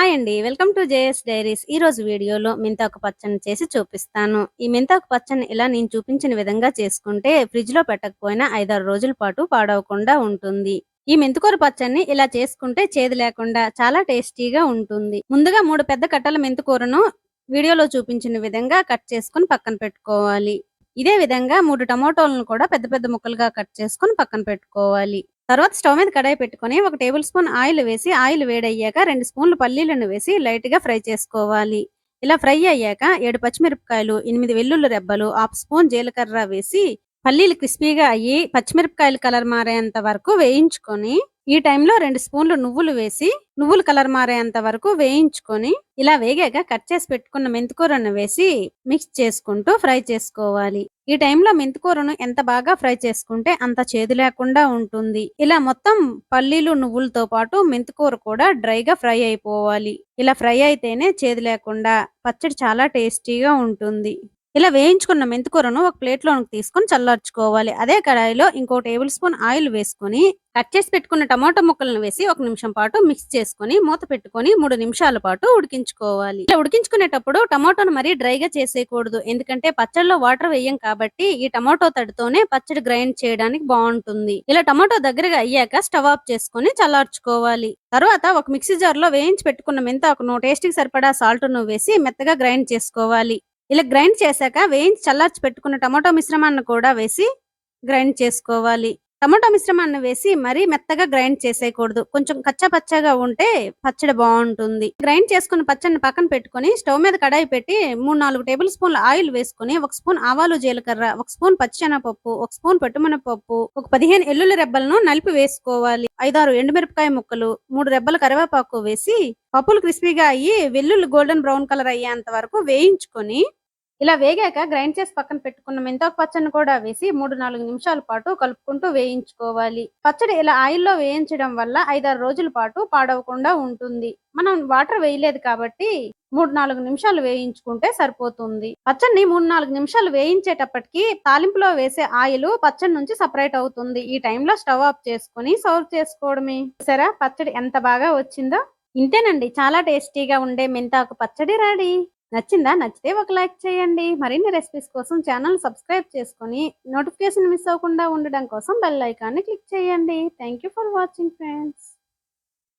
Hi అండి. Welcome to JS diaries. ఈ రోజు వీడియోలో మెంతాకు పచ్చని చేసి చూపిస్తాను. ఈ మెంతాకు పచ్చని ఇలా నేను చూపించిన విధంగా చేసుకుంటే ఫ్రిడ్జ్లో పెట్టకపోయినా ఐదారు రోజుల పాటు పాడవకుండా ఉంటుంది. ఈ మెంతుకూర పచ్చడిని ఇలా చేసుకుంటే చేదు లేకుండా చాలా టేస్టీగా ఉంటుంది. ముందుగా మూడు పెద్ద కట్టల మెంతుకూరను వీడియోలో చూపించిన విధంగా కట్ చేసుకుని పక్కన పెట్టుకోవాలి. ఇదే విధంగా మూడు టమోటోలను కూడా పెద్ద పెద్ద ముక్కలుగా కట్ చేసుకుని పక్కన పెట్టుకోవాలి. తర్వాత స్టవ్ మీద కడాయి పెట్టుకొని ఒక టేబుల్ స్పూన్ ఆయిల్ వేసి ఆయిల్ వేడయ్యాక రెండు స్పూన్లు పల్లీలను వేసి లైట్గా ఫ్రై చేసుకోవాలి. ఇలా ఫ్రై అయ్యాక ఏడు పచ్చిమిరపకాయలు ఎనిమిది వెల్లుల్లి రెబ్బలు హాఫ్ స్పూన్ జీలకర్ర వేసి పల్లీలు క్రిస్పీగా అయ్యి పచ్చిమిరపకాయలు కలర్ మారేంత వరకు వేయించుకొని ఈ టైంలో రెండు స్పూన్లు నువ్వులు వేసి నువ్వులు కలర్ మారేంత వరకు వేయించుకొని ఇలా వేగాక కట్ చేసి పెట్టుకున్న మెంతికూరను వేసి మిక్స్ చేసుకుంటూ ఫ్రై చేసుకోవాలి. ఈ టైంలో మెంతికూరను ఎంత బాగా ఫ్రై చేసుకుంటే అంత చేదు లేకుండా ఉంటుంది. ఇలా మొత్తం పల్లీలు నువ్వులతో పాటు మెంతికూర కూడా డ్రైగా ఫ్రై అయిపోవాలి. ఇలా ఫ్రై అయితేనే చేదు లేకుండా పచ్చడి చాలా టేస్టీగా ఉంటుంది. ఇలా వేయించుకున్న. మెంతికూరను ఒక ప్లేట్లోకి తీసుకొని చల్లార్చుకోవాలి. అదే కడాయిలో ఇంకో టేబుల్ స్పూన్ ఆయిల్ వేసుకొని కట్ చేసి పెట్టుకున్న టమాటో ముక్కలను వేసి ఒక నిమిషం పాటు మిక్స్ చేసుకొని మూత పెట్టుకొని మూడు నిమిషాల పాటు ఉడికించుకోవాలి. ఇలా ఉడికించుకునేటప్పుడు టమాటోను మరీ డ్రైగా చేసేయకూడదు. ఎందుకంటే పచ్చడిలో వాటర్ వేయం కాబట్టి ఈ టమాటో తడితోనే పచ్చడి గ్రైండ్ చేయడానికి బాగుంటుంది. ఇలా టమాటో దగ్గరగా అయ్యాక స్టవ్ ఆఫ్ చేసుకొని చల్లార్చుకోవాలి. తర్వాత ఒక మిక్సీ జార్లో వేయించి పెట్టుకున్న మెంతాకును టేస్ట్కి సరిపడా సాల్ట్ను వేసి మెత్తగా గ్రైండ్ చేసుకోవాలి. ఇలా గ్రైండ్ చేశాక వేయించి చల్లార్చి పెట్టుకున్న టమాటో మిశ్రమాన్ని కూడా వేసి గ్రైండ్ చేసుకోవాలి. టమాటో మిశ్రమాన్ని వేసి మరీ మెత్తగా గ్రైండ్ చేసేయకూడదు. కొంచెం కచ్చా పచ్చగా ఉంటే పచ్చడి బాగుంటుంది. గ్రైండ్ చేసుకున్న పచ్చడిని పక్కన పెట్టుకుని స్టవ్ మీద కడాయి పెట్టి మూడు నాలుగు టేబుల్ స్పూన్ల ఆయిల్ వేసుకుని ఒక స్పూన్ ఆవాలు జీలకర్ర ఒక స్పూన్ పచ్చిశనగపప్పు ఒక స్పూన్ పెట్టుమినపప్పు ఒక పదిహేను ఎల్లుల్లి రెబ్బలను నలిపి వేసుకోవాలి. ఐదారు ఎండుమిరపకాయ ముక్కలు మూడు రెబ్బల కరివేపాకు వేసి పప్పులు క్రిస్పీగా అయ్యి వెల్లుల్లి గోల్డెన్ బ్రౌన్ కలర్ అయ్యేంత వరకు వేయించుకొని ఇలా వేగాక గ్రైండ్ చేసి పక్కన పెట్టుకున్న మెంతాకు పచ్చడిని కూడా వేసి మూడు నాలుగు నిమిషాల పాటు కలుపుకుంటూ వేయించుకోవాలి. పచ్చడి ఇలా ఆయిల్లో వేయించడం వల్ల ఐదారు రోజుల పాటు పాడవకుండా ఉంటుంది. మనం వాటర్ వేయలేదు కాబట్టి మూడు నాలుగు నిమిషాలు వేయించుకుంటే సరిపోతుంది. పచ్చడిని మూడు నాలుగు నిమిషాలు వేయించేటప్పటికి తాలింపులో వేసే ఆయిల్ పచ్చడి నుంచి సపరేట్ అవుతుంది. ఈ టైంలో స్టవ్ ఆఫ్ చేసుకుని సర్వ్ చేసుకోవడమే. సరే పచ్చడి ఎంత బాగా వచ్చిందో? ఇంతేనండి. చాలా టేస్టీగా ఉండే మెంతాకు పచ్చడి రెడీ. నచ్చిందా? నచ్చితే ఒక లైక్ చేయండి. మరిన్ని రెసిపీస్ కోసం ఛానల్ సబ్స్క్రైబ్ చేసుకొని నోటిఫికేషన్ మిస్ అవ్వకుండా ఉండడం కోసం బెల్ ఐకాన్ని క్లిక్ చేయండి. Thank you for watching friends.